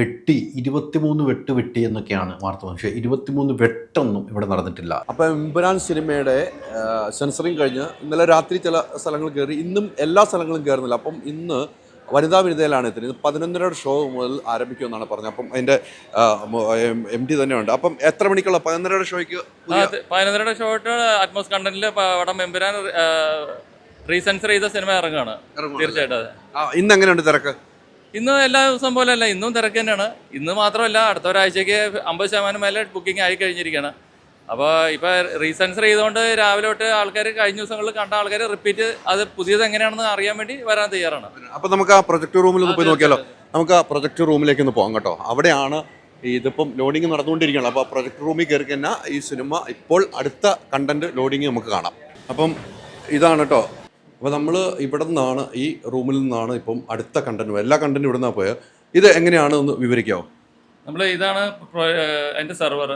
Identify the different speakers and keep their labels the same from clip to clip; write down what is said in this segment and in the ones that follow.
Speaker 1: വെട്ടി ഇരുപത്തിമൂന്ന് വെട്ട് വെട്ടി എന്നൊക്കെയാണ് വാർത്ത പക്ഷേ ഇരുപത്തിമൂന്ന് വെട്ടൊന്നും ഇവിടെ നടന്നിട്ടില്ല.
Speaker 2: അപ്പൊ എമ്പുരാൻ സിനിമയുടെ സെൻസറിങ് കഴിഞ്ഞ് ഇന്നലെ രാത്രി ചില സ്ഥലങ്ങൾ കയറി ഇന്നും എല്ലാ സ്ഥലങ്ങളും കയറുന്നില്ല. അപ്പം ഇന്ന് വനിതാ വിനിതയിലാണ് എത്തുന്നത് പതിനൊന്നരയുടെ ഷോ മുതൽ ആരംഭിക്കുമെന്നാണ് പറഞ്ഞത്. അപ്പം അതിന്റെ എം ഡി തന്നെയുണ്ട്. അപ്പം എത്ര മണിക്കുള്ള പതിനൊന്നരയുടെ ഷോയ്ക്ക്
Speaker 3: പതിനൊന്നരയുടെ ഷോട്ട് അറ്റ്മോസ് കണ്ടന്റിൽ പടം എമ്പുരാൻ റീസെൻസർ ചെയ്ത സിനിമ ഇറങ്ങുകയാണ് തീർച്ചയായിട്ടും അതെ.
Speaker 2: ഇന്ന് എങ്ങനെയുണ്ട് തിരക്ക്?
Speaker 3: ഇന്ന് എല്ലാ ദിവസം പോലെ അല്ല ഇന്നും തിരക്ക് തന്നെയാണ്. ഇന്ന് മാത്രമല്ല അടുത്ത ഒരാഴ്ചയ്ക്ക് അമ്പത് ശതമാനം മേലെ ബുക്കിംഗ് ആയി കഴിഞ്ഞിരിക്കുകയാണ്. അപ്പോൾ ഇപ്പോൾ റീസെൻസർ ചെയ്തുകൊണ്ട് രാവിലെ തൊട്ട് ആൾക്കാർ കഴിഞ്ഞ ദിവസങ്ങളിൽ കണ്ട ആൾക്കാർ റിപ്പീറ്റ് അത് പുതിയത് എങ്ങനെയാണെന്ന് അറിയാൻ വേണ്ടി വരാൻ തയ്യാറാണ്.
Speaker 2: അപ്പം നമുക്ക് ആ പ്രൊജക്ട് റൂമിൽ ഒന്ന് പോയി നോക്കിയാലോ? നമുക്ക് ആ പ്രൊജക്ട് റൂമിലേക്ക് ഒന്ന് പോകാം കേട്ടോ. അവിടെയാണ് ഇതിപ്പം ലോഡിങ് നടന്നുകൊണ്ടിരിക്കുകയാണ്. അപ്പോൾ പ്രൊജക്ട് റൂമിൽ കയറി കഴിഞ്ഞാൽ ഈ സിനിമ ഇപ്പോൾ അടുത്ത കണ്ടന്റ് ലോഡിങ് നമുക്ക് കാണാം. അപ്പം ഇതാണ് കേട്ടോ അപ്പോൾ നമ്മൾ ഇവിടെ നിന്നാണ് ഈ റൂമിൽ നിന്നാണ് ഇപ്പം അടുത്ത കണ്ടന്റ് എല്ലാ കണ്ടന്റും ഇവിടെ നിന്നാണ് പോയത് ഇത് എങ്ങനെയാണ് ഒന്ന് വിവരിക്കാമോ
Speaker 3: നമ്മൾ ഇതാണ് അതിന്റെ സെർവർ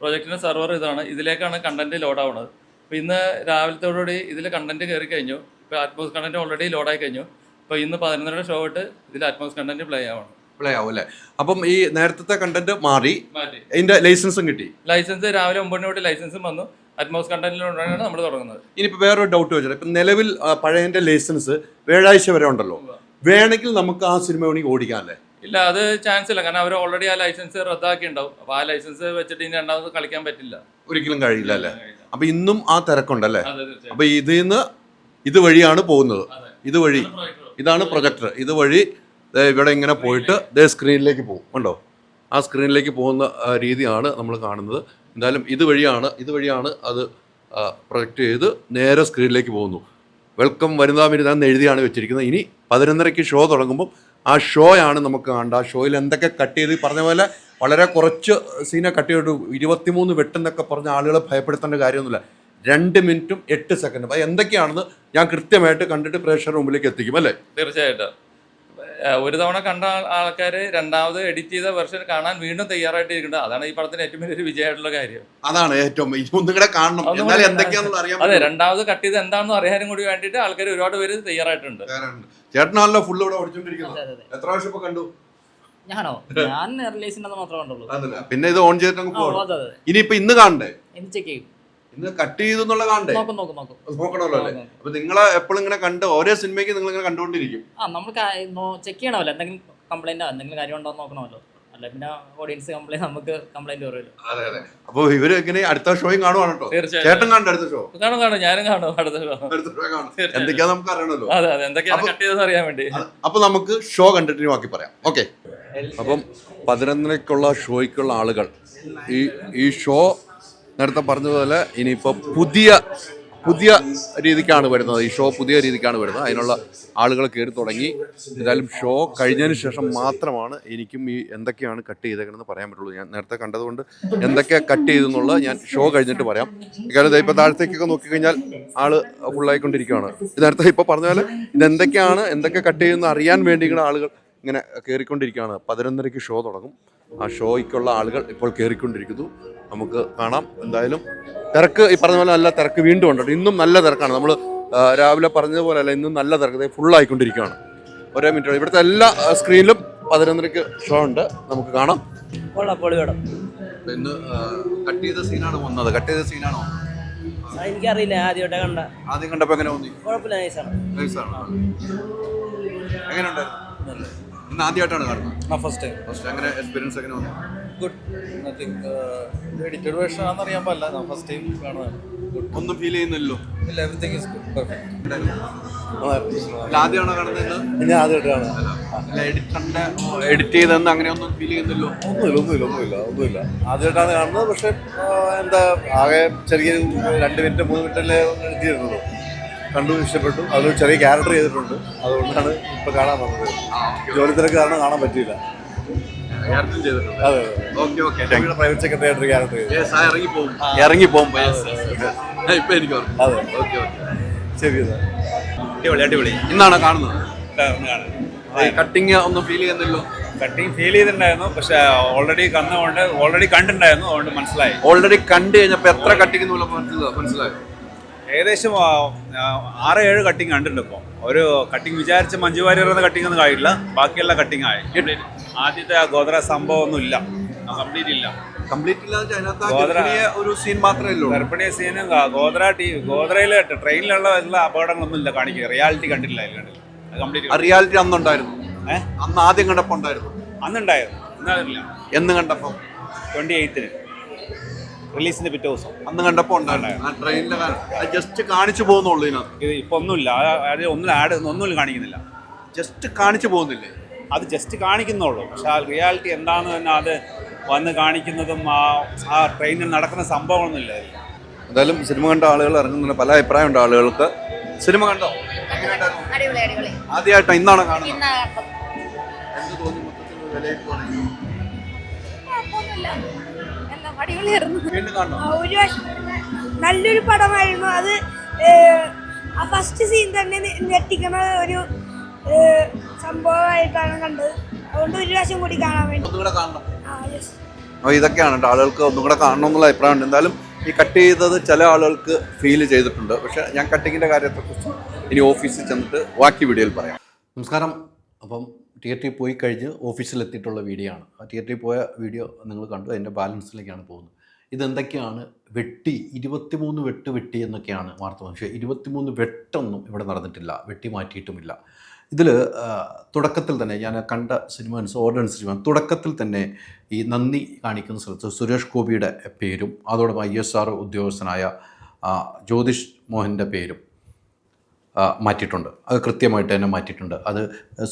Speaker 3: പ്രോജക്റ്റിന്റെ സെർവർ ഇതാണ്. ഇതിലേക്കാണ് കണ്ടന്റ് ലോഡ് ആവുന്നത് അപ്പോൾ ഇന്ന് രാവിലത്തോടുകൂടി ഇതിൽ കണ്ടന്റ് കയറി കഴിഞ്ഞു. ഇപ്പോൾ അറ്റ്മോസ് കണ്ടന്റ് ഓൾറെഡി ലോഡായി കഴിഞ്ഞു. അപ്പോൾ ഇന്ന് പതിനൊന്നര ഷോ ഇട്ട് ഇതിൽ അറ്റ്മോസ് കണ്ടന്റ് പ്ലേ ആവണം.
Speaker 2: പ്ലേ ആവും അല്ലേ? അപ്പം ഈ നേരത്തെ കണ്ടന്റ് മാറി.
Speaker 3: മാറ്റി
Speaker 2: ഇതിന്റെ ലൈസൻസും കിട്ടി.
Speaker 3: ലൈസൻസ് രാവിലെ ഒമ്പതിന് തൊട്ട് ലൈസൻസും വന്നു. അറ്റ്മോസ് കണ്ടന്റിലൂടെയാണ് നമ്മൾ തുടങ്ങുന്നത്.
Speaker 2: ഇനിയിപ്പോൾ വേറൊരു ഡൗട്ട് വെച്ചാൽ ഇപ്പം നിലവിൽ പഴയതിന്റെ ലൈസൻസ് വ്യാഴാഴ്ച വരെ ഉണ്ടല്ലോ. വേണമെങ്കിൽ നമുക്ക് ആ സിനിമ വേണമെങ്കിൽ ഓടിക്കാം അല്ലേ
Speaker 3: ഇല്ല അത് ചാൻസ് ഇല്ല. കാരണം അവർ ഓൾറെഡി ആ ലൈസൻസ് റദ്ദാക്കി ഉണ്ടാവും അപ്പോൾ ആ ലൈസൻസ് വെച്ചിട്ട് ഇനി രണ്ടാമത് കളിക്കാൻ പറ്റില്ല.
Speaker 2: ഒരിക്കലും കഴിയില്ല അല്ലേ? അപ്പം ഇന്നും ആ തിരക്കുണ്ടല്ലേ? അപ്പൊ ഇതിൽ നിന്ന് ഇതുവഴിയാണ് പോകുന്നത്.
Speaker 3: ഇത്
Speaker 2: ഇതുവഴി. ഇതാണ് പ്രൊജക്ടർ ഇതുവഴി ഇവിടെ ഇങ്ങനെ പോയിട്ട് ദേ സ്ക്രീനിലേക്ക് പോകും. ഉണ്ടോ ആ സ്ക്രീനിലേക്ക് പോകുന്ന രീതിയാണ് നമ്മൾ കാണുന്നത്. എന്തായാലും ഇതുവഴിയാണ് ഇതുവഴിയാണ് അത് പ്രൊജക്റ്റ് ചെയ്ത് നേരെ സ്ക്രീനിലേക്ക് പോകുന്നു. വെൽക്കം വനിതാ വിരുദ്ധ എന്ന് എഴുതിയാണ് വെച്ചിരിക്കുന്നത്. ഇനി പതിനൊന്നരയ്ക്ക് ഷോ തുടങ്ങുമ്പോൾ ആ ഷോയാണ് നമുക്ക് കാണേണ്ട. ആ ഷോയിൽ എന്തൊക്കെ കട്ട് ചെയ്ത് പറഞ്ഞ പോലെ വളരെ കുറച്ച് സീനെ കട്ട് ചെയ്തിട്ട് ഇരുപത്തിമൂന്ന് വെട്ടെന്നൊക്കെ പറഞ്ഞ ആളുകളെ ഭയപ്പെടുത്തേണ്ട കാര്യമൊന്നുമില്ല. രണ്ട് മിനിറ്റും എട്ട് സെക്കൻഡും അത് എന്തൊക്കെയാണെന്ന് ഞാൻ കൃത്യമായിട്ട് കണ്ടിട്ട് പ്രേക്ഷകരുടെ മുമ്പിലേക്ക് എത്തിക്കും അല്ലേ?
Speaker 3: തീർച്ചയായിട്ടും. ഒരു തവണ കണ്ട ആൾക്കാർ രണ്ടാമത് എഡിറ്റ് ചെയ്ത വെർഷൻ കാണാൻ വീണ്ടും തയ്യാറായിട്ട് ഇരിക്കുന്നത് അതാണ് ഈ പടത്തിന് ഏറ്റവും വലിയൊരു വിജയമായിട്ടുള്ള കാര്യം.
Speaker 2: അതാണ് ഏറ്റവും കാണണം.
Speaker 3: അതെ. രണ്ടാമത് കട്ട് ചെയ്ത് എന്താണെന്ന് അറിയാനും കൂടി വേണ്ടിയിട്ട് ആൾക്കാർ ഒരുപാട് പേര് തയ്യാറായിട്ടുണ്ട്.
Speaker 2: ചേട്ടനാണല്ലോ ഫുള്ള് ഇവിടെ ഓടിച്ചോണ്ടിരിക്കുന്നത്.
Speaker 4: അതെ, അതെ.
Speaker 2: എത്ര പ്രാവശ്യം ഇപ്പൊ കണ്ടു?
Speaker 4: ഞാനോ? ഞാൻ റിലീസിന്റെ മാത്രമേ കണ്ടുള്ളൂ.
Speaker 2: അതല്ല. പിന്നെ ഇത് ഓൺ ചെയ്തിട്ട് ഇനിയിപ്പോ ഇന്ന് കാണണ്ടേ?
Speaker 4: എന്ത് ചെക്ക് ചെയ്യും.
Speaker 2: ഇന്ന് കട്ട് ചെയ്തു എന്നുള്ള കാണണ്ടേ?
Speaker 4: നോക്കും നോക്കും നോക്കും.
Speaker 2: നോക്കണമല്ലോ അല്ലേ. അപ്പൊ നിങ്ങളെ എപ്പോഴും ഇങ്ങനെ കണ്ട് ഓരോ സിനിമയ്ക്ക് നിങ്ങൾ ഇങ്ങനെ കണ്ടുകൊണ്ടിരിക്കും.
Speaker 4: ആ നമ്മൾ ചെക്ക് ചെയ്യണമല്ലോ. എന്തെങ്കിലും കംപ്ലൈന്റ് എന്തെങ്കിലും കാര്യം ഉണ്ടോ എന്ന് നോക്കണമല്ലോ. അല്ല പിന്നെ ഓഡിയൻസ് കംപ്ലൈന്റ് നമുക്ക് കംപ്ലൈന്റ് പറയുമല്ലോ
Speaker 2: അതെ അതെ. അപ്പൊ ഇവർ ഇങ്ങനെ അടുത്ത ഷോയും കാണുവാണ് കേട്ടോ. ചേട്ടൻ കണ്ട അടുത്ത ഷോ
Speaker 3: കാണും കാണും. ഞാനും കാണും അടുത്ത ഷോ
Speaker 2: അടുത്ത ഷോ കാണും. എന്തൊക്കെയാ നമുക്ക് അറിയണല്ലോ
Speaker 3: അതെ അതെ. എന്തൊക്കെയാണ് കട്ട് ചെയ്തെന്ന് അറിയാൻ വേണ്ടി.
Speaker 2: അപ്പൊ നമുക്ക് ഷോ കണ്ടിട്ട് ബാക്കി പറയാം. ഓക്കെ അപ്പം പതിനൊന്നരക്കുള്ള ഷോയ്ക്കുള്ള ആളുകൾ ഈ ഈ ഷോ നേരത്തെ പറഞ്ഞതുപോലെ ഇനിയിപ്പോൾ പുതിയ പുതിയ രീതിക്കാണ് വരുന്നത്. ഈ ഷോ പുതിയ രീതിക്കാണ് വരുന്നത്. അതിനുള്ള ആളുകൾ കയറി തുടങ്ങി. എന്തായാലും ഷോ കഴിഞ്ഞതിന് ശേഷം മാത്രമാണ് എനിക്കും ഈ എന്തൊക്കെയാണ് കട്ട് ചെയ്തേക്കണമെന്ന് പറയാൻ പറ്റുള്ളൂ. ഞാൻ നേരത്തെ കണ്ടതുകൊണ്ട് എന്തൊക്കെ കട്ട് ചെയ്തെന്നുള്ളത് ഞാൻ ഷോ കഴിഞ്ഞിട്ട് പറയാം. കാരണം ഇപ്പോൾ താഴത്തേക്കൊക്കെ നോക്കിക്കഴിഞ്ഞാൽ ആൾ ഫുള്ളായിക്കൊണ്ടിരിക്കുകയാണ് നേരത്തെ ഇപ്പോൾ പറഞ്ഞ പോലെ ഇതെന്തൊക്കെയാണ് എന്തൊക്കെ കട്ട് ചെയ്യുന്ന അറിയാൻ വേണ്ടി ആളുകൾ ഇങ്ങനെ കയറിക്കൊണ്ടിരിക്കുകയാണ് പതിനൊന്നരയ്ക്ക് ഷോ തുടങ്ങും. ആ ഷോയ്ക്കുള്ള ആളുകൾ ഇപ്പോൾ കയറിക്കൊണ്ടിരിക്കുന്നു. നമുക്ക് കാണാം. എന്തായാലും തിരക്ക് ഈ പറഞ്ഞ പോലെ നല്ല തിരക്ക് വീണ്ടും ഉണ്ട് ഇന്നും നല്ല തിരക്കാണ്. നമ്മൾ രാവിലെ പറഞ്ഞതുപോലെ അല്ല ഇന്നും നല്ല തിരക്ക്. ഫുൾ ആയിക്കൊണ്ടിരിക്കുകയാണ് ഒരേ മിനിറ്റ് ഇവിടുത്തെ എല്ലാ സ്ക്രീനിലും പതിനൊന്നരക്ക് ഷോ ഉണ്ട്. നമുക്ക് കാണാം.
Speaker 5: കൊള്ളാം പൊളിയോടം
Speaker 2: ഇന്ന് കട്ട് ചെയ്ത സീനാണ് വന്നത്. കട്ട് ചെയ്ത സീനാണോ
Speaker 5: എനിക്കറിയില്ല. ആദ്യമായിട്ട് കണ്ട.
Speaker 2: ആദ്യം കണ്ടപ്പോൾ എങ്ങനെ തോന്നി?
Speaker 5: കുഴപ്പമില്ല നൈസാണ്
Speaker 2: എങ്ങനെയുണ്ടായിരുന്നു? ഇന്ന് ആദ്യമായിട്ടാണ് കാണുന്നത്.
Speaker 6: ഫസ്റ്റ് ടൈം
Speaker 2: ഫസ്റ്റ് അങ്ങനെ എക്സ്പീരിയൻസ് എങ്ങനെ വന്നു?
Speaker 6: ഗുഡ് നത്തിങ് എഡിറ്റഡ് വേർഷൻ ആണെന്ന് അറിയാൻ പാടില്ല. ഫസ്റ്റ് ടൈം കാണുന്നത്.
Speaker 2: ഒന്നും ഫീൽ ചെയ്യുന്നില്ലല്ലോ.
Speaker 6: ഇല്ല എവറിത്തിങ് ഇസ് ഗുഡ് പെർഫെക്റ്റ്
Speaker 2: ആദ്യമാണോ കാണുന്നത്
Speaker 6: ഞാൻ ആദ്യമായിട്ട് കാണാം
Speaker 2: എഡിറ്ററിന്റെ എഡിറ്റ് ചെയ്തെന്ന് അങ്ങനെയൊന്നും ഫീൽ ചെയ്യുന്നില്ലോ
Speaker 6: ഒന്നുമില്ല ഒന്നുമില്ല ഒന്നുമില്ല ഒന്നുമില്ല. ആദ്യമായിട്ടാണ് കാണുന്നത്. പക്ഷെ എന്താ ആകെ ചെറിയ രണ്ട് മിനിറ്റ് മൂന്ന് മിനിറ്റല്ലേ എഡിറ്റ് ചെയ്തിട്ടുള്ളൂ കണ്ടു ഇഷ്ടപ്പെട്ടു. അതൊരു ചെറിയ ക്യാരക്ടർ ചെയ്തിട്ടുണ്ട്. അതുകൊണ്ടാണ് ഇപ്പൊ കാണാൻ വന്നത്. ജോലി തിരക്ക് കാരണം കാണാൻ പറ്റിയില്ല. പ്രൈവറ്റ് സെക്രട്ടറി ആയിട്ട് ക്യാരക്ടർ ചെയ്തു
Speaker 2: ഇറങ്ങി പോകും ഇറങ്ങി പോകും ഇപ്പൊ എനിക്ക്
Speaker 6: അതെ.
Speaker 2: ഓക്കെ ഓക്കെ
Speaker 6: ശരി എന്നാ.
Speaker 2: അടിപൊളി അടിപൊളി. ഇന്നാണ് കാണുന്നത്? കട്ടിങ് ഒന്നും ഫീൽ ചെയ്യുന്നില്ലോ
Speaker 7: കട്ടിങ് ഫീൽ ചെയ്തിട്ടുണ്ടായിരുന്നു പക്ഷെ ഓൾറെഡി കന്നുകൊണ്ട് ഓൾറെഡി കണ്ടിട്ടുണ്ടായിരുന്നു അതുകൊണ്ട് മനസ്സിലായി.
Speaker 2: ഓൾറെഡി കണ്ടു കഴിഞ്ഞപ്പോ എത്ര കട്ടിങ് മനസ്സിലായി?
Speaker 7: ഏകദേശം ആറ് ഏഴ് കട്ടിങ് കണ്ടിട്ടുണ്ട് ഇപ്പോൾ ഒരു കട്ടിങ് വിചാരിച്ച മഞ്ജു വാര്യർ എന്ന കട്ടിങ് ഒന്നും ആയില്ല ബാക്കിയുള്ള കട്ടിങ് ആയി. ആദ്യത്തെ ആ ഗോത്ര സംഭവം ഒന്നും ഇല്ല. കംപ്ലീറ്റ് ഇല്ല.
Speaker 8: കംപ്ലീറ്റ് ഇല്ലാതെ ഗർഭിണിയെ ഒരു സീൻ മാത്രമേ ഉള്ളൂ.
Speaker 7: ഗർഭിണി സീനും ഗോത്ര ടീ ഗോത്രയിലെ ട്രെയിനിലുള്ള എല്ലാ അപകടങ്ങളൊന്നും ഇല്ല കാണിക്കുക റിയാലിറ്റി കണ്ടില്ല അതിൽ കണ്ടില്ല അത്
Speaker 8: ആ
Speaker 7: കംപ്ലീറ്റ്
Speaker 8: റിയാലിറ്റി അന്നുണ്ടായിരുന്നു.
Speaker 7: ഏഹ്
Speaker 8: അന്ന് ആദ്യം കണ്ടപ്പോൾ ഉണ്ടായിരുന്നു.
Speaker 7: അന്നുണ്ടായിരുന്നു. ഇല്ല
Speaker 8: എന്ന് കണ്ടപ്പോൾ.
Speaker 7: ട്വന്റി എയ്ത്തിന് റിലീസിന്റെ പിറ്റേ ദിവസം.
Speaker 8: അന്ന് കണ്ടപ്പോൾ ഉണ്ടായിരുന്നു. ആ ട്രെയിനിലെ ജസ്റ്റ് കാണിച്ചു പോകുന്നുള്ളൂ ഇതിനകത്ത്.
Speaker 7: ഇത് ഇപ്പൊ ഒന്നുമില്ല. അത് ഒന്നും ആഡ് ഒന്നും കാണിക്കുന്നില്ല.
Speaker 8: ജസ്റ്റ് കാണിച്ചു പോകുന്നില്ലേ?
Speaker 7: അത് ജസ്റ്റ് കാണിക്കുന്നുള്ളൂ. പക്ഷെ ആ റിയാലിറ്റി എന്താന്ന് തന്നെ അത് വന്ന് കാണിക്കുന്നതും ആ ആ ട്രെയിനിൽ നടക്കുന്ന സംഭവങ്ങളൊന്നും അതിൽ.
Speaker 8: എന്തായാലും സിനിമ കണ്ട ആളുകൾ ഇറങ്ങുന്ന പല അഭിപ്രായം ഉണ്ട് ആളുകൾക്ക്. സിനിമ കണ്ടോ?
Speaker 9: അടിപൊളി അടിപൊളി
Speaker 8: ആദ്യമായിട്ടോ ഇന്നാണോ കാണുന്നത്.
Speaker 9: ഇന്നാ കണ്ടത്
Speaker 8: എന്ത് തോന്നി മൊത്തത്തിൽ വിലയിരുത്തുവാണെങ്കിൽ?
Speaker 9: കുഴപ്പമൊന്നുമില്ല അടിപൊളിയായിരുന്നു.
Speaker 8: വീണ്ടും കാണണോ.
Speaker 10: ആ, ഒരു നല്ലൊരു പടമായിരുന്നു. അത് ആ ഫസ്റ്റ് സീൻ തന്നെ ഞെട്ടിക്കണ ഒരു സംഭവമായിട്ടാണ് കണ്ടത്. അതുകൊണ്ട് ഒരു പ്രാവശ്യം കൂടി കാണാൻ വേണ്ടി.
Speaker 8: ഇതൊക്കെയാണ് കേട്ടോ. ആളുകൾക്ക് ഒന്നും കൂടെ കാണണം എന്നുള്ള അഭിപ്രായമുണ്ട് എന്തായാലും ഈ കട്ട് ചെയ്തത് ചില ആളുകൾക്ക് ഫീൽ ചെയ്തിട്ടുണ്ട്. പക്ഷേ ഞാൻ കട്ടിങ്ങിന്റെ കാര്യത്തെക്കുറിച്ച് ഇനി ഓഫീസിൽ ചെന്നിട്ട് ബാക്കി വീഡിയോയിൽ പറയാം.
Speaker 2: നമസ്കാരം. അപ്പം തിയേറ്ററിൽ പോയി കഴിഞ്ഞ് ഓഫീസിലെത്തിയിട്ടുള്ള വീഡിയോ ആണ് ആ തിയേറ്ററിൽ പോയ വീഡിയോ നിങ്ങൾ കണ്ടു. അതിന്റെ ബാലൻസിലേക്കാണ് പോകുന്നത്. ഇതെന്തൊക്കെയാണ്? വെട്ടി ഇരുപത്തിമൂന്ന് വെട്ട് വെട്ടി എന്നൊക്കെയാണ് വാർത്ത പക്ഷേ ഇരുപത്തിമൂന്ന് വെട്ടൊന്നും ഇവിടെ നടന്നിട്ടില്ല. വെട്ടി മാറ്റിയിട്ടുമില്ല. ഇതിൽ തുടക്കത്തിൽ തന്നെ ഞാൻ കണ്ട സിനിമ ഓർഡർ അനുസരിച്ച് തുടക്കത്തിൽ തന്നെ ഈ നന്ദി കാണിക്കുന്ന സ്ഥലത്ത് സുരേഷ് ഗോപിയുടെ പേരും അതോടൊപ്പം ഐ എസ് ആർ ഉദ്യോഗസ്ഥനായ ജ്യോതിഷ് മോഹന്റെ പേരും മാറ്റിയിട്ടുണ്ട്. അത് കൃത്യമായിട്ട് തന്നെ മാറ്റിയിട്ടുണ്ട്. അത്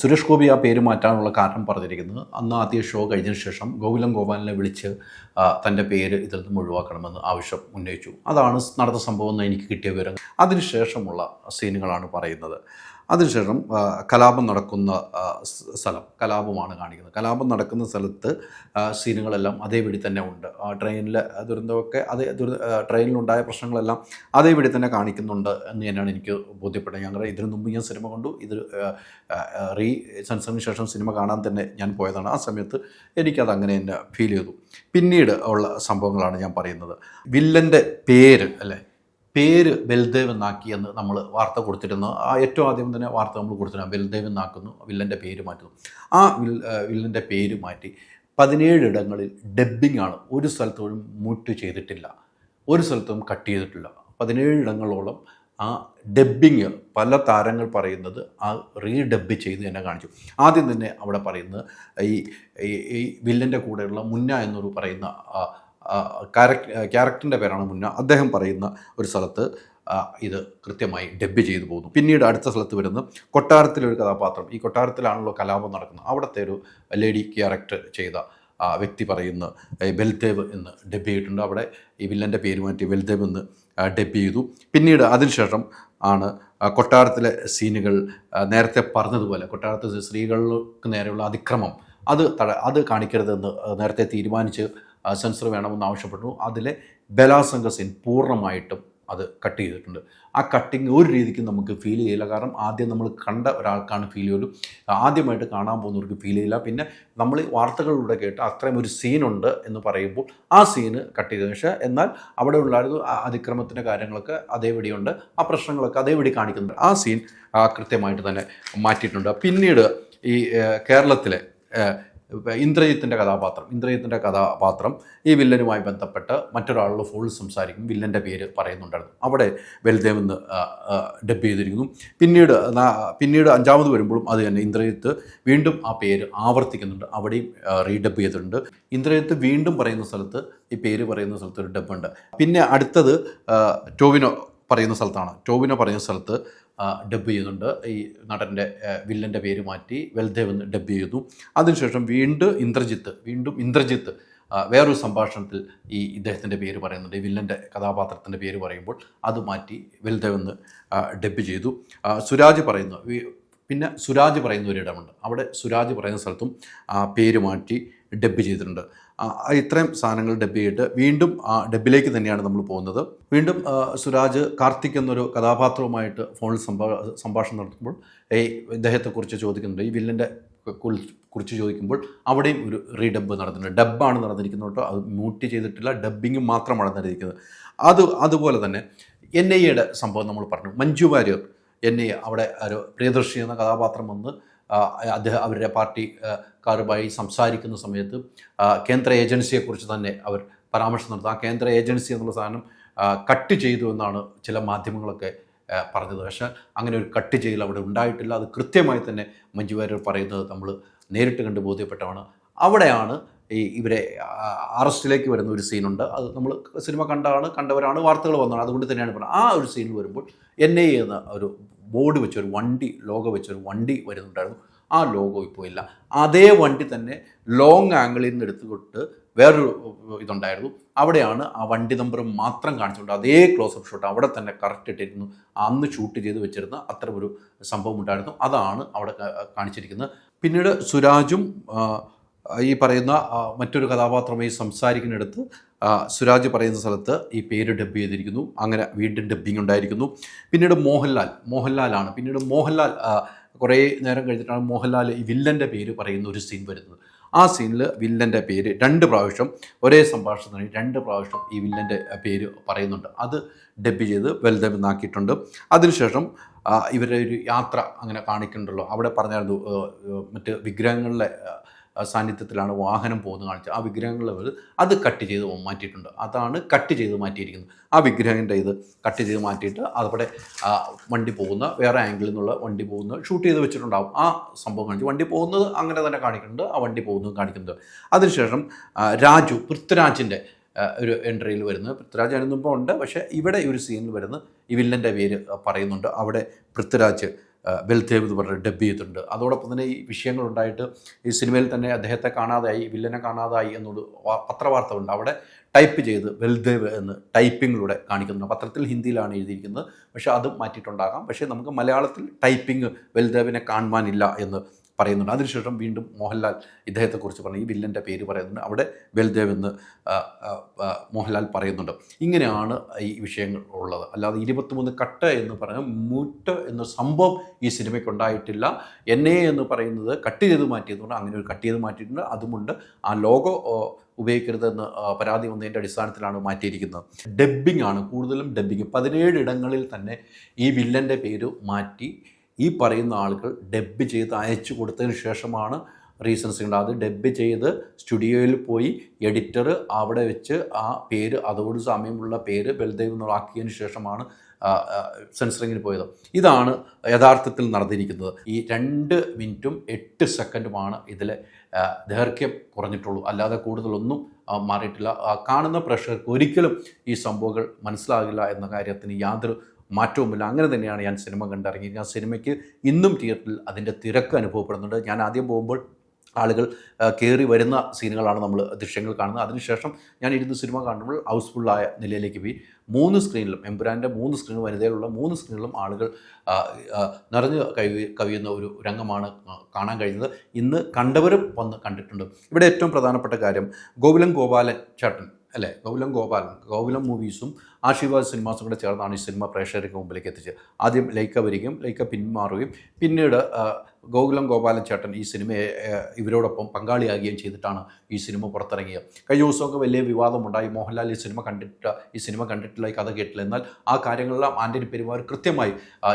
Speaker 2: സുരേഷ് ഗോപി ആ പേര് മാറ്റാനുള്ള കാരണം പറഞ്ഞിരിക്കുന്നത് അന്ന് ആദ്യ ഷോ കഴിഞ്ഞതിന് ശേഷം ഗോകുലം ഗോപാലിനെ വിളിച്ച് തന്റെ പേര് ഇതിൽ നിന്ന് ഒഴിവാക്കണമെന്ന് ആവശ്യം ഉന്നയിച്ചു. അതാണ് നടന്ന സംഭവം എന്ന് എനിക്ക് കിട്ടിയ വിവരം. അതിനുശേഷമുള്ള സീനുകളാണ് പറയുന്നത്. അതിനുശേഷം കലാപം നടക്കുന്ന സ്ഥലം കലാപമാണ് കാണിക്കുന്നത്. കലാപം നടക്കുന്ന സ്ഥലത്ത് സീനുകളെല്ലാം അതേപടി തന്നെ ഉണ്ട്. ട്രെയിനിലെ ദുരന്തമൊക്കെ അതേ ദുര ട്രെയിനിലുണ്ടായ പ്രശ്നങ്ങളെല്ലാം അതേപടി തന്നെ കാണിക്കുന്നുണ്ട് എന്ന് തന്നെയാണ് എനിക്ക് ബോധ്യപ്പെട്ടത്. ഞങ്ങൾ ഇതിനു മുമ്പ് ഞാൻ സിനിമ കണ്ടു. ഇത് റീ സെൻസറിന് ശേഷം സിനിമ കാണാൻ തന്നെ ഞാൻ പോയതാണ്. ആ സമയത്ത് എനിക്കത് അങ്ങനെ തന്നെ ഫീൽ ചെയ്തു. പിന്നീട് ഉള്ള സംഭവങ്ങളാണ് ഞാൻ പറയുന്നത്. വില്ലന്റെ പേര് അല്ലേ? പേര് ബൽദേവ് എന്നാക്കിയെന്ന് നമ്മൾ വാർത്ത കൊടുത്തിരുന്നു. ആ ഏറ്റവും ആദ്യം തന്നെ വാർത്ത നമ്മൾ കൊടുത്തിരുന്നു. ബൽദേവ് എന്നാക്കുന്നു വില്ലന്റെ പേര് മാറ്റുന്നു ആ വിൽ വില്ലന്റെ പേര് മാറ്റി. പതിനേഴ് ഇടങ്ങളിൽ ഡബ്ബിംഗ് ആണ്. ഒരു സ്ഥലത്തോടും മൂട്ട് ചെയ്തിട്ടില്ല. ഒരു സ്ഥലത്തും കട്ട് ചെയ്തിട്ടില്ല. പതിനേഴ് ഇടങ്ങളോളം ആ ഡബ്ബിങ് പല താരങ്ങൾ പറയുന്നത് ആ റീഡബ് ചെയ്ത് തന്നെ കാണിച്ചു. ആദ്യം തന്നെ അവിടെ പറയുന്നത് ഈ- ഈ വില്ലന്റെ കൂടെയുള്ള മുന്ന എന്നൊരു പറയുന്ന ക്യാരക്ടറിന്റെ പേരാണ് മുന്ന. അദ്ദേഹം പറയുന്ന ഒരു സ്ഥലത്ത് ഇത് കൃത്യമായി ഡബ് ചെയ്തു പോകുന്നു. പിന്നീട് അടുത്ത സ്ഥലത്ത് വരുന്ന കൊട്ടാരത്തിലൊരു കഥാപാത്രം. ഈ കൊട്ടാരത്തിലാണല്ലോ കലാപം നടക്കുന്നത്. അവിടുത്തെ ഒരു ലേഡി ക്യാരക്ടർ ചെയ്ത വ്യക്തി പറയുന്ന ബൽദേവ് എന്ന് ഡബ് ചെയ്തിട്ടുണ്ട്. അവിടെ ഈ വില്ലന്റെ പേര് മാറ്റി ബൽദേവ് എന്ന് ഡബ് ചെയ്തു. പിന്നീട് അതിനുശേഷം ആണ് കൊട്ടാരത്തിലെ സീനുകൾ നേരത്തെ പറഞ്ഞതുപോലെ കൊട്ടാരത്തിലെ സ്ത്രീകൾക്ക് നേരെയുള്ള അതിക്രമം. അത് തട അത് കാണിക്കരുതെന്ന് നേരത്തെ തീരുമാനിച്ച് സെൻസർ വേണമെന്ന് ആവശ്യപ്പെട്ടു. അതിലെ ബലാസംഗ സീൻ പൂർണമായിട്ടും അത് കട്ട് ചെയ്തിട്ടുണ്ട്. ആ കട്ടിങ് ഒരു രീതിക്കും നമുക്ക് ഫീൽ ചെയ്യില്ല. കാരണം ആദ്യം നമ്മൾ കണ്ട ഒരാൾക്കാണ് ഫീൽ ചെയ്യുള്ളൂ ആദ്യമായിട്ട് കാണാൻ പോകുന്നവർക്ക് ഫീൽ ചെയ്യില്ല. പിന്നെ നമ്മൾ വാർത്തകളിലൂടെ കേട്ട് അത്രയും ഒരു സീനുണ്ട് എന്ന് പറയുമ്പോൾ ആ സീന് കട്ട് ചെയ്തതിന് പക്ഷേ എന്നാൽ അവിടെ ആ അതിക്രമത്തിന്റെ കാര്യങ്ങളൊക്കെ അതേപടിയുണ്ട് ആ പ്രശ്നങ്ങളൊക്കെ അതേപടി കാണിക്കുന്നുണ്ട്. ആ സീൻ കൃത്യമായിട്ട് തന്നെ മാറ്റിയിട്ടുണ്ട്. പിന്നീട് ഈ കേരളത്തിലെ ഇന്ദ്രജിത്തിന്റെ കഥാപാത്രം ഇന്ദ്രജിത്തിന്റെ കഥാപാത്രം ഈ വില്ലനുമായി ബന്ധപ്പെട്ട് മറ്റൊരാളോട് ഫുൾ സംസാരിക്കും. വില്ലന്റെ പേര് പറയുന്നുണ്ടായിരുന്നു. അവിടെ ബൽദേവ് എന്ന് ഡബ് ചെയ്തിരിക്കുന്നു. പിന്നീട് പിന്നീട് അഞ്ചാമത് വരുമ്പോഴും അത് തന്നെ ഇന്ദ്രജിത്ത് വീണ്ടും ആ പേര് ആവർത്തിക്കുന്നുണ്ട്. അവിടെയും റീഡബ് ചെയ്തിട്ടുണ്ട്. ഇന്ദ്രജിത്ത് വീണ്ടും പറയുന്ന സ്ഥലത്ത് ഈ പേര് പറയുന്ന സ്ഥലത്ത് ഒരു ഡബ്ബുണ്ട് പിന്നെ അടുത്തത് ടോവിനോ പറയുന്ന സ്ഥലത്താണ്. ടോവിനോ പറയുന്ന സ്ഥലത്ത് ഡബ് ചെയ്യുന്നുണ്ട്. ഈ നടന്റെ വില്ലന്റെ പേര് മാറ്റി വെൽദേവ് എന്ന് ഡബ് ചെയ്യുന്നു. അതിനുശേഷം വീണ്ടും ഇന്ദ്രജിത്ത് വീണ്ടും ഇന്ദ്രജിത്ത് വേറൊരു സംഭാഷണത്തിൽ ഈ ഇദ്ദേഹത്തിന്റെ പേര് പറയുന്നുണ്ട്. ഈ വില്ലന്റെ കഥാപാത്രത്തിന്റെ പേര് പറയുമ്പോൾ അത് മാറ്റി വെൽദേവ് എന്ന് ഡബ് ചെയ്തു. സുരാജ് പറയുന്നു. പിന്നെ സുരാജ് പറയുന്ന ഒരിടമുണ്ട് അവിടെ സുരാജ് പറയുന്ന സ്ഥലത്തും പേര് മാറ്റി ഡബ് ചെയ്തിട്ടുണ്ട്. ഇത്രയും സാധനങ്ങൾ ഡബ് ചെയ്തിട്ട് വീണ്ടും ആ ഡബിലേക്ക് തന്നെയാണ് നമ്മൾ പോകുന്നത്. വീണ്ടും സുരാജ് കാർത്തിക് എന്നൊരു കഥാപാത്രവുമായിട്ട് ഫോണിൽ സംഭാ സംഭാഷണം നടത്തുമ്പോൾ ഈ ഇദ്ദേഹത്തെക്കുറിച്ച് ചോദിക്കുന്നുണ്ട്. ഈ വില്ലന്റെ കുറിച്ച് ചോദിക്കുമ്പോൾ അവിടെയും ഒരു റീഡബ് നടന്നിട്ടുണ്ട്. ഡബ്ബാണ് നടന്നിരിക്കുന്നത് കേട്ടോ. അത് മ്യൂട്ട് ചെയ്തിട്ടില്ല. ഡബ്ബിങ് മാത്രമാണ് നടന്നിരിക്കുന്നത്. അത് അതുപോലെ തന്നെ എൻ ഐ എയുടെ സംഭവം നമ്മൾ പറഞ്ഞു. മഞ്ജു വാര്യർ എൻ ഐ അവിടെ ഒരു പ്രിയദർശി എന്ന കഥാപാത്രം വന്ന് അദ്ദേഹം അവരുടെ പാർട്ടി കാറുമായി സംസാരിക്കുന്ന സമയത്ത് കേന്ദ്ര ഏജൻസിയെക്കുറിച്ച് തന്നെ അവർ പരാമർശം നടത്തും. ആ കേന്ദ്ര ഏജൻസി എന്നുള്ള സാധനം കട്ട് ചെയ്തു എന്നാണ് ചില മാധ്യമങ്ങളൊക്കെ പറഞ്ഞത്. പക്ഷേ അങ്ങനെ ഒരു കട്ട് ചെയ്യൽ അവിടെ ഉണ്ടായിട്ടില്ല. അത് കൃത്യമായി തന്നെ മഞ്ജു വാര്യർ പറയുന്നത് നമ്മൾ നേരിട്ട് കണ്ട് ബോധ്യപ്പെട്ടതാണ്. അവിടെയാണ് ഈ ഇവരെ അറസ്റ്റിലേക്ക് വരുന്ന ഒരു സീനുണ്ട്. അത് നമ്മൾ സിനിമ കണ്ടാണ് കണ്ടവരാണ് വാർത്തകൾ വന്നതാണ്. അതുകൊണ്ട് തന്നെയാണ് പറഞ്ഞത്. ആ ഒരു സീനിൽ വരുമ്പോൾ എൻ ഐ എന്ന ഒരു ബോർഡ് വെച്ചൊരു വണ്ടി ലോഗോ വെച്ചൊരു വണ്ടി വരുന്നുണ്ടായിരുന്നു. ആ ലോഗോ ഇപ്പോൾ ഇല്ല. അതേ വണ്ടി തന്നെ ലോങ് ആംഗിളിൽ നിന്ന് എടുത്തുകൊണ്ട് വേറൊരു ഇതുണ്ടായിരുന്നു. അവിടെയാണ് ആ വണ്ടി നമ്പർ മാത്രം കാണിച്ചുകൊണ്ട് അതേ ക്ലോസ് അപ്പ് ഷോട്ട് അവിടെ തന്നെ കറക്റ്റ് ഇട്ടിരുന്നു. അന്ന് ഷൂട്ട് ചെയ്ത് വെച്ചിരുന്ന അത്രമൊരു ഒരു സംഭവം ഉണ്ടായിരുന്നു. അതാണ് അവിടെ കാണിച്ചിരിക്കുന്നത്. പിന്നീട് സുരാജും ഈ പറയുന്ന മറ്റൊരു കഥാപാത്രമായി സംസാരിക്കുന്നിടത്ത് സുരാജ് പറയുന്ന സ്ഥലത്ത് ഈ പേര് ഡബ് ചെയ്തിരിക്കുന്നു. അങ്ങനെ വീണ്ടും ഡബ്ബിങ് ഉണ്ടായിരിക്കുന്നു. പിന്നീട് മോഹൻലാൽ മോഹൻലാലാണ്. പിന്നീട് മോഹൻലാൽ കുറേ നേരം കഴിഞ്ഞിട്ടാണ് മോഹൻലാൽ ഈ വില്ലന്റെ പേര് പറയുന്ന ഒരു സീൻ വരുന്നത്. ആ സീനിൽ വില്ലന്റെ പേര് രണ്ട് പ്രാവശ്യം ഒരേ സംഭാഷണത്തിന് രണ്ട് പ്രാവശ്യം ഈ വില്ലന്റെ പേര് പറയുന്നുണ്ട്. അത് ഡബ്ബ് ചെയ്ത് വെൽദം അതിനുശേഷം ഇവരുടെ ഒരു യാത്ര അങ്ങനെ കാണിക്കുന്നുണ്ടല്ലോ. അവിടെ പറഞ്ഞായിരുന്നു മറ്റ് വിഗ്രഹങ്ങളിലെ സാന്നിധ്യത്തിലാണ് വാഹനം പോകുന്നത് കാണിച്ചത് ആ വിഗ്രഹങ്ങൾ അത് കട്ട് ചെയ്ത് മാറ്റിയിട്ടുണ്ട്. അതാണ് കട്ട് ചെയ്ത് മാറ്റിയിരിക്കുന്നത്. ആ വിഗ്രഹത്തിന്റെ ഇത് കട്ട് ചെയ്ത് മാറ്റിയിട്ട് അതവിടെ വണ്ടി പോകുന്ന വേറെ ആംഗിളിൽ നിന്നുള്ള വണ്ടി പോകുന്ന ഷൂട്ട് ചെയ്ത് വെച്ചിട്ടുണ്ടാവും. ആ സംഭവം കാണിച്ചു വണ്ടി പോകുന്നത് അങ്ങനെ തന്നെ കാണിക്കുന്നുണ്ട്. ആ വണ്ടി പോകുന്നത് കാണിക്കുന്നുണ്ട്. അതിനുശേഷം രാജു പൃഥ്വിരാജിന്റെ ഒരു എൻട്രിയിൽ വരുന്നത്. പൃഥ്വിരാജ് അനുമ്പോൾ ഉണ്ട് പക്ഷേ ഇവിടെ ഈ ഒരു സീനിൽ വരുന്ന ഈ വില്ലന്റെ പേര് പറയുന്നുണ്ട്. അവിടെ പൃഥ്വിരാജ് ബൽദേവ് എന്ന് പറഞ്ഞ് ഡബ് ചെയ്തിട്ടുണ്ട്. അതോടൊപ്പം തന്നെ ഈ വിഷയങ്ങളുണ്ടായിട്ട് ഈ സിനിമയിൽ തന്നെ അദ്ദേഹത്തെ കാണാതായി വില്ലനെ കാണാതായി എന്നൊരു പത്രവാർത്ത ഉണ്ട്. അവിടെ ടൈപ്പ് ചെയ്ത് ബൽദേവ് എന്ന് ടൈപ്പിങ്ങിലൂടെ കാണിക്കുന്നുണ്ട്. പത്രത്തിൽ ഹിന്ദിയിലാണ് എഴുതിയിരിക്കുന്നത്. പക്ഷേ അത് മാറ്റിയിട്ടുണ്ടാകാം. പക്ഷേ നമുക്ക് മലയാളത്തിൽ ടൈപ്പിംഗ് ബൽദേവിനെ കാണുവാനില്ല എന്ന് പറയുന്നുണ്ട്. അതിനുശേഷം വീണ്ടും മോഹൻലാൽ ഇദ്ദേഹത്തെക്കുറിച്ച് പറഞ്ഞു. ഈ വില്ലന്റെ പേര് പറയുന്നുണ്ട്. അവിടെ ബൽദേവ് എന്ന് മോഹൻലാൽ പറയുന്നുണ്ട്. ഇങ്ങനെയാണ് ഈ വിഷയങ്ങൾ ഉള്ളത്. അല്ലാതെ ഇരുപത്തിമൂന്ന് കട്ട് എന്ന് പറഞ്ഞ മുട്ട് എന്ന സംഭവം ഈ സിനിമയ്ക്ക് ഉണ്ടായിട്ടില്ല. എൻ എ എന്ന് പറയുന്നത് കട്ട് ചെയ്ത് മാറ്റിയതുകൊണ്ട് അങ്ങനെ ഒരു കട്ട് ചെയ്ത് മാറ്റിയിട്ടുണ്ട്. അതുമുണ്ട് ആ ലോഗോ ഉപയോഗിക്കരുതെന്ന് പരാതി വന്നതിന്റെ അടിസ്ഥാനത്തിലാണ് മാറ്റിയിരിക്കുന്നത്. ഡബ്ബിംഗ് ആണ്. കൂടുതലും ഡബ്ബിങ് പതിനേഴ് ഇടങ്ങളിൽ തന്നെ ഈ വില്ലന്റെ പേര് മാറ്റി ഈ പറയുന്ന ആളുകൾ ഡബ്ബ് ചെയ്ത് അയച്ചു കൊടുത്തതിന് ശേഷമാണ് റീസൺസ് ഉണ്ടാകുന്നത് ഡബ്ബ് ചെയ്ത് സ്റ്റുഡിയോയിൽ പോയി എഡിറ്റർ അവിടെ വെച്ച് ആ പേര് അതോട് സമയമുള്ള പേര് ബൽദേവ് എന്നാക്കിയതിന് ശേഷമാണ് സെൻസറിങ്ങിന് പോയത്. ഇതാണ് യഥാർത്ഥത്തിൽ നടന്നിരിക്കുന്നത്. ഈ രണ്ട് മിനിറ്റും എട്ട് സെക്കൻഡുമാണ് ഇതിലെ ദൈർഘ്യം കുറഞ്ഞിട്ടുള്ളൂ. അല്ലാതെ കൂടുതലൊന്നും മാറിയിട്ടില്ല. കാണുന്ന പ്രേക്ഷകർക്ക് ഒരിക്കലും ഈ സംഭവങ്ങൾ മനസ്സിലാകില്ല എന്ന കാര്യത്തിന് യാതൊരു മാറ്റവുമില്ല. അങ്ങനെ തന്നെയാണ് ഞാൻ സിനിമ കണ്ടിറങ്ങി ഞാൻ സിനിമയ്ക്ക് ഇന്നും തിയേറ്ററിൽ അതിന്റെ തിരക്ക് അനുഭവപ്പെടുന്നുണ്ട്. ഞാൻ ആദ്യം പോകുമ്പോൾ ആളുകൾ കയറി വരുന്ന സീനുകളാണ് നമ്മൾ ദൃശ്യങ്ങൾ കാണുന്നത്. അതിനുശേഷം ഞാൻ ഇരുന്ന് സിനിമ കാണുമ്പോൾ ഹൗസ്ഫുള്ളായ നിലയിലേക്ക് പോയി. മൂന്ന് സ്ക്രീനിലും എമ്പുരാന്റെ മൂന്ന് സ്ക്രീൻ വനിതയിലുള്ള മൂന്ന് സ്ക്രീനിലും ആളുകൾ നിറഞ്ഞു കവി കവിയുന്ന ഒരു രംഗമാണ് കാണാൻ കഴിഞ്ഞത്. ഇന്ന് കണ്ടവരും വന്ന് കണ്ടിട്ടുണ്ട്. ഇവിടെ ഏറ്റവും പ്രധാനപ്പെട്ട കാര്യം ഗോകുലം ഗോപാലൻ ചേട്ടൻ അല്ലേ? ഗോകുലം ഗോപാലൻ ഗോകുലം മൂവീസും ആശീർവാദ് സിനിമാസും കൂടെ ചേർന്നാണ് ഈ സിനിമ പ്രേക്ഷകർക്ക് മുമ്പിലേക്ക് എത്തിച്ചത്. ആദ്യം ലൈക്ക വരികയും ലൈക്ക പിന്മാറുകയും പിന്നീട് ഗോകുലം ഗോപാലൻ ചേട്ടൻ ഈ സിനിമയെ ഇവരോടൊപ്പം പങ്കാളിയാകുകയും ചെയ്തിട്ടാണ് ഈ സിനിമ പുറത്തിറങ്ങിയത്. കഴിഞ്ഞ ദിവസമൊക്കെ വലിയ വിവാദമുണ്ടായി. മോഹൻലാൽ ഈ സിനിമ കണ്ടിട്ട് ഈ സിനിമ കണ്ടിട്ടില്ല ഈ കഥ കേട്ടില്ല. എന്നാൽ ആ കാര്യങ്ങളെല്ലാം ആന്റണി പെരുമാർ കൃത്യമായി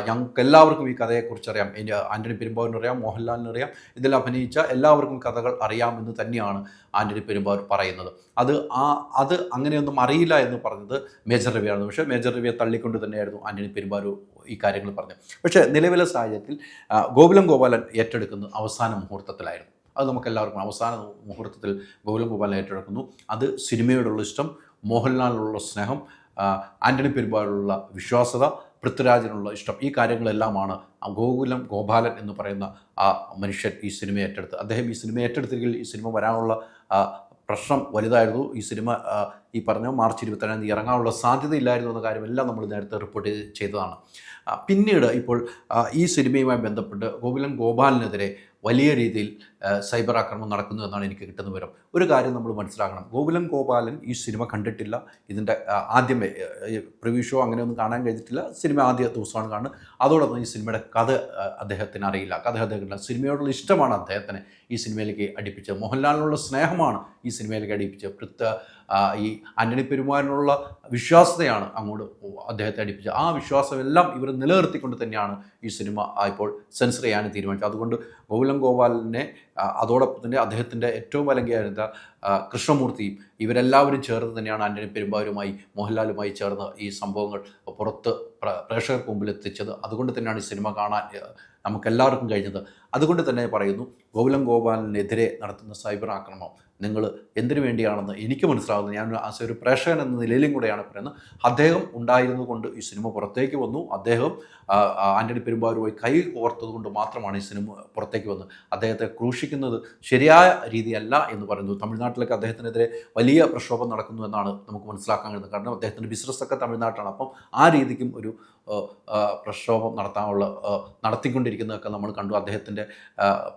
Speaker 2: ഞങ്ങൾക്ക് എല്ലാവർക്കും ഈ കഥയെക്കുറിച്ച് അറിയാം. ആന്റണി പെരുമ്പാവിനറിയാം മോഹൻലാലിനറിയാം ഇതിൽ അഭിനയിച്ച എല്ലാവർക്കും കഥകൾ അറിയാമെന്ന് തന്നെയാണ് ആന്റണി പെരുമ്പാവൂർ പറയുന്നത്. അത് ആ അത് അങ്ങനെയൊന്നും അറിയില്ല എന്ന് പറഞ്ഞത് മേജർ രവിയാണ് പക്ഷേ മേജർ രവിയെ തള്ളിക്കൊണ്ട് തന്നെയായിരുന്നു ആന്റണി പെരുമ്പാവൂർ ഈ കാര്യങ്ങൾ പറഞ്ഞു. പക്ഷേ നിലവിലെ സാഹചര്യത്തിൽ ഗോകുലം ഗോപാലൻ ഏറ്റെടുക്കുന്നത് അവസാന മുഹൂർത്തത്തിലായിരുന്നു. അത് നമുക്ക് എല്ലാവർക്കും അവസാന മുഹൂർത്തത്തിൽ ഗോകുലം ഗോപാലൻ ഏറ്റെടുക്കുന്നു. അത് സിനിമയോടുള്ള ഇഷ്ടം മോഹൻലാലിനുള്ള സ്നേഹം ആന്റണി പെരുമാറിലുള്ള വിശ്വാസത പൃഥ്വിരാജിനുള്ള ഇഷ്ടം. ഈ കാര്യങ്ങളെല്ലാമാണ് ഗോകുലം ഗോപാലൻ എന്ന് പറയുന്ന ആ മനുഷ്യൻ ഈ സിനിമ ഏറ്റെടുത്ത് അദ്ദേഹം ഈ സിനിമ ഏറ്റെടുത്തെങ്കിൽ ഈ സിനിമ വരാനുള്ള പ്രശ്നം വലുതായിരുന്നു. ഈ സിനിമ ഈ പറഞ്ഞ മാർച്ച് ഇരുപത്തേഴാം തീയതി ഇറങ്ങാനുള്ള സാധ്യതയില്ലായിരുന്നു എന്ന കാര്യമെല്ലാം നമ്മൾ നേരത്തെ റിപ്പോർട്ട് ചെയ്തതാണ്. പിന്നീട് ഇപ്പോൾ ഈ സിനിമയുമായി ബന്ധപ്പെട്ട് ഗോകുലം ഗോപാലിനെതിരെ വലിയ രീതിയിൽ സൈബർ ആക്രമണം നടക്കുന്നു എന്നാണ് എനിക്ക് കിട്ടുന്ന വിവരം. ഒരു കാര്യം നമ്മൾ മനസ്സിലാക്കണം. ഗോകുലം ഗോപാലൻ ഈ സിനിമ കണ്ടിട്ടില്ല. ഇതിന്റെ ആദ്യമേ പ്രിവ്യൂ ഷോ അങ്ങനെയൊന്നും കാണാൻ കഴിഞ്ഞിട്ടില്ല. സിനിമ ആദ്യ ദിവസമാണ് കാണുന്നത്. അതോടൊപ്പം ഈ സിനിമയുടെ കഥ അദ്ദേഹത്തിന് അറിയില്ല. കഥ അദ്ദേഹത്തില്ല സിനിമയോടുള്ള ഇഷ്ടമാണ് അദ്ദേഹത്തിന് ഈ സിനിമയിലേക്ക് അടിപ്പിച്ചത്. മോഹൻലാലിനുള്ള സ്നേഹമാണ് ഈ സിനിമയിലേക്ക് അടിപ്പിച്ചത്. പൃഥ ഈ അന്നണി പെരുമാറിനുള്ള വിശ്വാസതയാണ് അങ്ങോട്ട് അദ്ദേഹത്തെ അടിപ്പിച്ചത്. ആ വിശ്വാസമെല്ലാം ഇവർ നിലനിർത്തിക്കൊണ്ട് തന്നെയാണ് ഈ സിനിമ ഇപ്പോൾ സെൻസർ ചെയ്യാൻ തീരുമാനിച്ചത്. അതുകൊണ്ട് ഗോകുലം ഗോപാലിനെ അതോടൊപ്പം തന്നെ അദ്ദേഹത്തിന്റെ ഏറ്റവും വലങ്കിയായിരുന്ന ആ, കൃഷ്ണമൂർത്തിയും ഇവരെല്ലാവരും ചേർന്ന് തന്നെയാണ് ആന്റണി പെരുമ്പാവരുമായി മോഹൻലാലുമായി ചേർന്ന് ഈ സംഭവങ്ങൾ പുറത്ത് പ്രേക്ഷകർ പ്രേക്ഷകർക്ക് മുമ്പിൽ എത്തിച്ചത്. അതുകൊണ്ട് തന്നെയാണ് ഈ സിനിമ കാണാൻ നമുക്കെല്ലാവർക്കും കഴിഞ്ഞത്. അതുകൊണ്ട് തന്നെ പറയുന്നു ഗോകുലം ഗോപാലിനെതിരെ നടത്തുന്ന സൈബർ ആക്രമണം. നിങ്ങൾ എന്തിനു വേണ്ടിയാണെന്ന് എനിക്ക് മനസ്സിലാവുന്നത്. ഞാൻ ആസ് ഒരു പ്രേക്ഷകൻ എന്ന നിലയിലും കൂടെയാണ് പറയുന്നത്. അദ്ദേഹം ഉണ്ടായിരുന്നു കൊണ്ട് ഈ സിനിമ പുറത്തേക്ക് വന്നു. അദ്ദേഹം ആന്റണി പെരുമ്പാരുമായി കൈ കോർത്തത് കൊണ്ട് മാത്രമാണ് ഈ സിനിമ പുറത്തേക്ക് വന്നത്. അദ്ദേഹത്തെ ക്രൂശിക്കുന്നത് ശരിയായ രീതിയല്ല എന്ന് പറയുന്നു. തമിഴ്നാട്ടിലൊക്കെ അദ്ദേഹത്തിനെതിരെ വലിയ പ്രക്ഷോഭം നടക്കുന്നു എന്നാണ് നമുക്ക് മനസ്സിലാക്കാൻ കഴിയുന്നത്. കാരണം അദ്ദേഹത്തിന്റെ ബിസിനസ്സൊക്കെ തമിഴ്നാട്ടിലാണ്. അപ്പം ആ രീതിക്കും ഒരു പ്രക്ഷോഭം നടത്താനുള്ള നടത്തിക്കൊണ്ടിരിക്കുന്നതൊക്കെ നമ്മൾ കണ്ടു. അദ്ദേഹത്തിന്റെ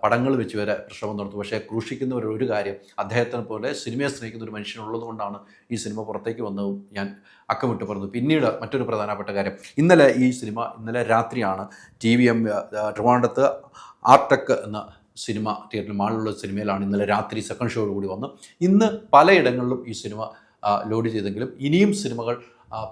Speaker 2: പടങ്ങൾ വെച്ച് വരെ പ്രക്ഷോഭം നടത്തും പക്ഷേ ക്രൂശിക്കുന്നവർ ഒരു കാര്യം അദ്ദേഹത്തിനെ പോലെ സിനിമയെ സ്നേഹിക്കുന്ന ഒരു മനുഷ്യനുള്ളത് കൊണ്ടാണ് ഈ സിനിമ പുറത്തേക്ക് വന്നതും ഞാൻ അക്കമിട്ട് പറഞ്ഞു പിന്നീട് മറ്റൊരു പ്രധാനപ്പെട്ട കാര്യം. ഇന്നലെ ഈ സിനിമ ഇന്നലെ രാത്രിയാണ് ടി വി എം ട്രിവാണ്ടത്ത് ആർട്ടെക് എന്ന സിനിമ തിയേറ്ററിൽ മാളിലുള്ള സിനിമയിലാണ് ഇന്നലെ രാത്രി സെക്കൻഡ് ഷോയോട് കൂടി വന്ന് ഇന്ന് പലയിടങ്ങളിലും ഈ സിനിമ ലോഡ് ചെയ്തെങ്കിലും ഇനിയും സിനിമകൾ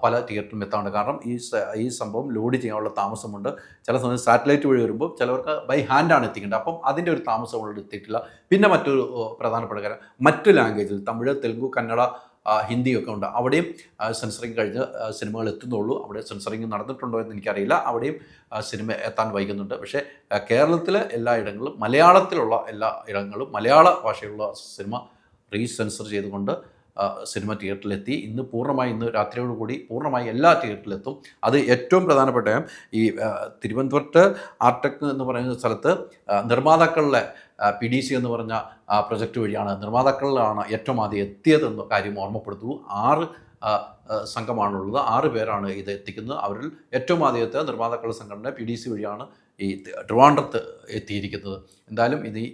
Speaker 2: പല തിയേറ്ററിലും എത്താറുണ്ട്. കാരണം ഈ ഈ സംഭവം ലോഡ് ചെയ്യാനുള്ള താമസമുണ്ട്. ചില സമയത്ത് സാറ്റലൈറ്റ് വഴി വരുമ്പോൾ ചിലവർക്ക് ബൈ ഹാൻഡാണ് എത്തിക്കേണ്ടത്. അപ്പം അതിന്റെ ഒരു താമസം ഉള്ളത് എത്തിയിട്ടില്ല. പിന്നെ മറ്റൊരു പ്രധാനപ്പെട്ട കാര്യം മറ്റു ലാംഗ്വേജിൽ തമിഴ് തെലുങ്ക് കന്നഡ ഹിന്ദിയൊക്കെ ഉണ്ട്. അവിടെയും സെൻസറിങ് കഴിഞ്ഞ് സിനിമകൾ എത്തുന്നുള്ളൂ. അവിടെ സെൻസറിങ് നടന്നിട്ടുണ്ടോ എന്ന് എനിക്കറിയില്ല. അവിടെയും സിനിമ എത്താൻ വൈകുന്നുണ്ട്. പക്ഷേ കേരളത്തിലെ എല്ലാ ഇടങ്ങളിലും മലയാളത്തിലുള്ള എല്ലാ ഇടങ്ങളും മലയാള ഭാഷയിലുള്ള സിനിമ റീസെൻസർ ചെയ്തുകൊണ്ട് സിനിമ തിയേറ്ററിലെത്തി. ഇന്ന് പൂർണമായി ഇന്ന് രാത്രിയോടുകൂടി പൂർണമായി എല്ലാ തിയേറ്ററിലെത്തും. അത് ഏറ്റവും പ്രധാനപ്പെട്ട ഈ തിരുവനന്തപുരത്ത് ആർടെക് എന്ന് പറയുന്ന സ്ഥലത്ത് നിർമ്മാതാക്കളുടെ പി ഡി സി എന്ന് പറഞ്ഞ പ്രൊജക്റ്റ് വഴിയാണ് നിർമ്മാതാക്കളിലാണ് ഏറ്റവും ആദ്യം എത്തിയതെന്ന കാര്യം ഓർമ്മപ്പെടുത്തു ആറ് സംഘമാണുള്ളത്. ആറ് പേരാണ് ഇത് എത്തിക്കുന്നത്. അവരിൽ ഏറ്റവും ആദ്യത്തെ നിർമ്മാതാക്കളുടെ സംഘടന പി ഡി സി വഴിയാണ് ഈ ട്രിവാൻഡ്രത്ത് എത്തിയിരിക്കുന്നത്. എന്തായാലും ഇത് ഈ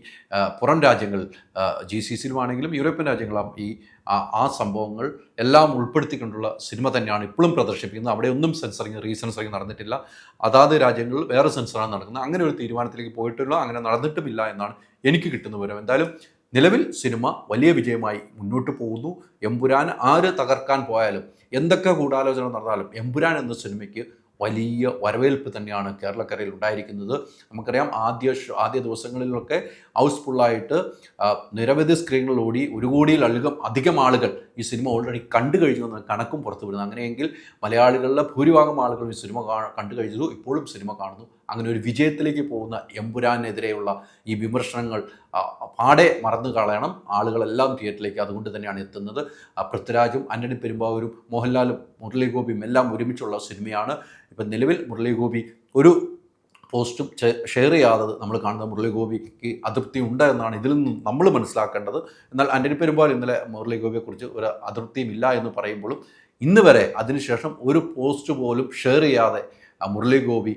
Speaker 2: പുറം രാജ്യങ്ങൾ ജി സി സിയിലുമാണെങ്കിലും യൂറോപ്യൻ രാജ്യങ്ങളും ഈ ആ സംഭവങ്ങൾ എല്ലാം ഉൾപ്പെടുത്തിക്കൊണ്ടുള്ള സിനിമ തന്നെയാണ് ഇപ്പോഴും പ്രദർശിപ്പിക്കുന്നത്. അവിടെ ഒന്നും സെൻസറിങ് റീസെൻസറിങ് നടന്നിട്ടില്ല. അതാത് രാജ്യങ്ങളിൽ വേറെ സെൻസറാണ് നടക്കുന്നത്. അങ്ങനെ ഒരു തീരുമാനത്തിലേക്ക് പോയിട്ടില്ല അങ്ങനെ നടന്നിട്ടുമില്ല എന്നാണ് എനിക്ക് കിട്ടുന്ന വിവരം. എന്തായാലും നിലവിൽ സിനിമ വലിയ വിജയമായി മുന്നോട്ട് പോകുന്നു. എമ്പുരാൻ ആര് തകർക്കാൻ പോയാലും എന്തൊക്കെ ഗൂഢാലോചന നടന്നാലും എമ്പുരാൻ എന്ന സിനിമയ്ക്ക് വലിയ വരവേൽപ്പ് തന്നെയാണ് കേരളക്കരയിൽ ഉണ്ടായിരിക്കുന്നത്. നമുക്കറിയാം ആദ്യ ആദ്യ ദിവസങ്ങളിലൊക്കെ ഹൗസ്ഫുള്ളായിട്ട് നിരവധി സ്ക്രീനുകളോടി ഒരു കോടിയിൽ അധികം അധികം ആളുകൾ ഈ സിനിമ ഓൾറെഡി കണ്ടു കഴിഞ്ഞു എന്ന കണക്കും പുറത്തു വിടുന്നു അങ്ങനെയെങ്കിൽ മലയാളികളിലെ ഭൂരിഭാഗം ആളുകളും ഈ സിനിമ കണ്ടു കഴിഞ്ഞു. ഇപ്പോഴും സിനിമ കാണുന്നു. അങ്ങനെ ഒരു വിജയത്തിലേക്ക് പോകുന്ന എമ്പുരാനെതിരെയുള്ള ഈ വിമർശനങ്ങൾ പാടെ മറന്നു കളയണം. ആളുകളെല്ലാം തിയേറ്ററിലേക്ക് അതുകൊണ്ട് തന്നെയാണ് എത്തുന്നത്. പൃഥ്വിരാജും അന്നണി പെരുമ്പാവൂരും മോഹൻലാലും മുരളി ഗോപിയും എല്ലാം ഒരുമിച്ചുള്ള സിനിമയാണ്. ഇപ്പം നിലവിൽ മുരളി ഗോപി ഒരു പോസ്റ്റും ഷെയർ ചെയ്യാതെ നമ്മൾ കാണുന്ന മുരളി ഗോപിക്ക് അതൃപ്തി ഉണ്ട് എന്നാണ് ഇതിൽ നിന്നും നമ്മൾ മനസ്സിലാക്കേണ്ടത്. എന്നാൽ ആന്റണി പെരുമ്പാൽ ഇന്നലെ മുരളി ഗോപിയെക്കുറിച്ച് ഒരു അതൃപ്തിയും ഇല്ല എന്ന് പറയുമ്പോഴും ഇന്ന് വരെ അതിനുശേഷം ഒരു പോസ്റ്റ് പോലും ഷെയർ ചെയ്യാതെ മുരളി ഗോപി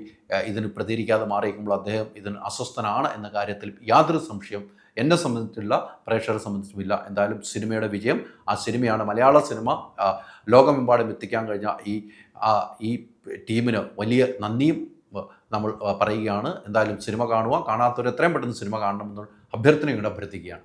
Speaker 2: ഇതിന് പ്രതികരിക്കാതെ മാറിയിരിക്കുമ്പോൾ അദ്ദേഹം ഇതിന് അസ്വസ്ഥനാണ് എന്ന കാര്യത്തിൽ യാതൊരു സംശയം എന്നെ സംബന്ധിച്ചുള്ള പ്രേക്ഷകരെ സംബന്ധിച്ചുമില്ല. എന്തായാലും സിനിമയുടെ വിജയം ആ സിനിമയാണ് മലയാള സിനിമ. ലോകമെമ്പാടും എത്തിക്കാൻ കഴിഞ്ഞ ഈ ഈ ടീമിന് വലിയ നന്ദിയും നമ്മൾ പറയുകയാണ്. എന്തായാലും സിനിമ കാണുക കാണാത്തവർ എത്രയും പെട്ടെന്ന് സിനിമ കാണണമെന്നുള്ള അഭ്യർത്ഥനയോട് അഭ്യർത്ഥിക്കുകയാണ്.